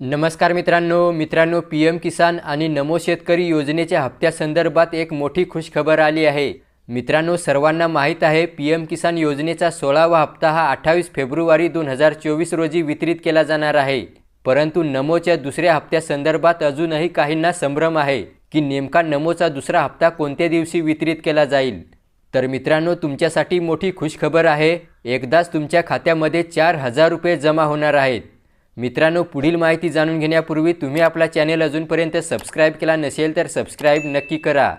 नमस्कार मित्रांनो मित्रांनो पी एम किसान आणि नमो शेतकरी योजनेच्या हप्त्यासंदर्भात एक मोठी खुशखबर आली आहे. मित्रांनो सर्वांना माहीत आहे पी एम किसान योजनेचा सोळावा हप्ता हा अठ्ठावीस फेब्रुवारी दोन हजार चोवीस रोजी वितरित केला जाणार आहे. परंतु नमोच्या दुसऱ्या हप्त्यासंदर्भात अजूनही काहींना संभ्रम आहे की नेमका नमोचा दुसरा हप्ता कोणत्या दिवशी वितरित केला जाईल. तर मित्रांनो तुमच्यासाठी मोठी खुशखबर आहे. एकदाच तुमच्या खात्यामध्ये चार हजार रुपये जमा होणार आहेत. मित्रांनो पुढील माहिती जाणून घेण्यापूर्वी तुम्ही आपला चॅनेल अजूनपर्यंत सबस्क्राईब केला नसेल तर सबस्क्राईब नक्की करा.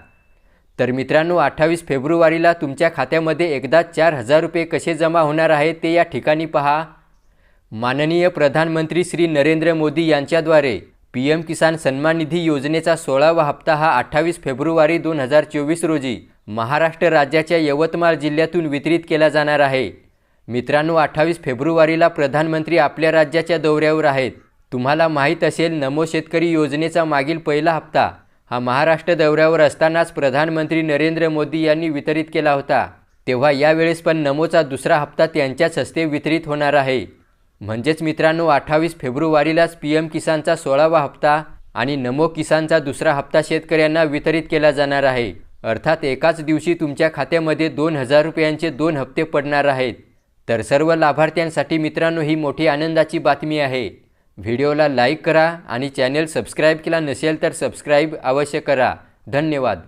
तर मित्रांनो अठ्ठावीस फेब्रुवारीला तुमच्या खात्यामध्ये एकदा चार हजार रुपये कसे जमा होणार आहेत ते या ठिकाणी पहा. माननीय प्रधानमंत्री श्री नरेंद्र मोदी यांच्याद्वारे पी एम किसान सन्मान निधी योजनेचा सोळावा हप्ता हा अठ्ठावीस फेब्रुवारी दोन हजार चोवीस रोजी महाराष्ट्र राज्याच्या यवतमाळ जिल्ह्यातून वितरित केला जाणार आहे. मित्रांनो अठ्ठावीस फेब्रुवारीला प्रधानमंत्री आपल्या राज्याच्या दौऱ्यावर आहेत. तुम्हाला माहीत असेल नमो शेतकरी योजनेचा मागील पहिला हप्ता हा महाराष्ट्र दौऱ्यावर असतानाच प्रधानमंत्री नरेंद्र मोदी यांनी वितरित केला होता. तेव्हा यावेळेस पण नमोचा दुसरा हप्ता त्यांच्याच हस्ते वितरित होणार आहे. म्हणजेच मित्रांनो अठ्ठावीस फेब्रुवारीलाच पी एम किसानचा सोळावा हप्ता आणि नमो किसानचा दुसरा हप्ता शेतकऱ्यांना वितरित केला जाणार आहे. अर्थात एकाच दिवशी तुमच्या खात्यामध्ये दोन हजार रुपयांचे दोन हप्ते पडणार आहेत. तर सर्व लाभार्थ्यांसाठी मित्रांनो ही मोठी आनंदाची बातमी आहे. व्हिडिओला लाईक करा आणि चॅनेल सबस्क्राईब केला नसेल तर सबस्क्राईब अवश्य करा. धन्यवाद.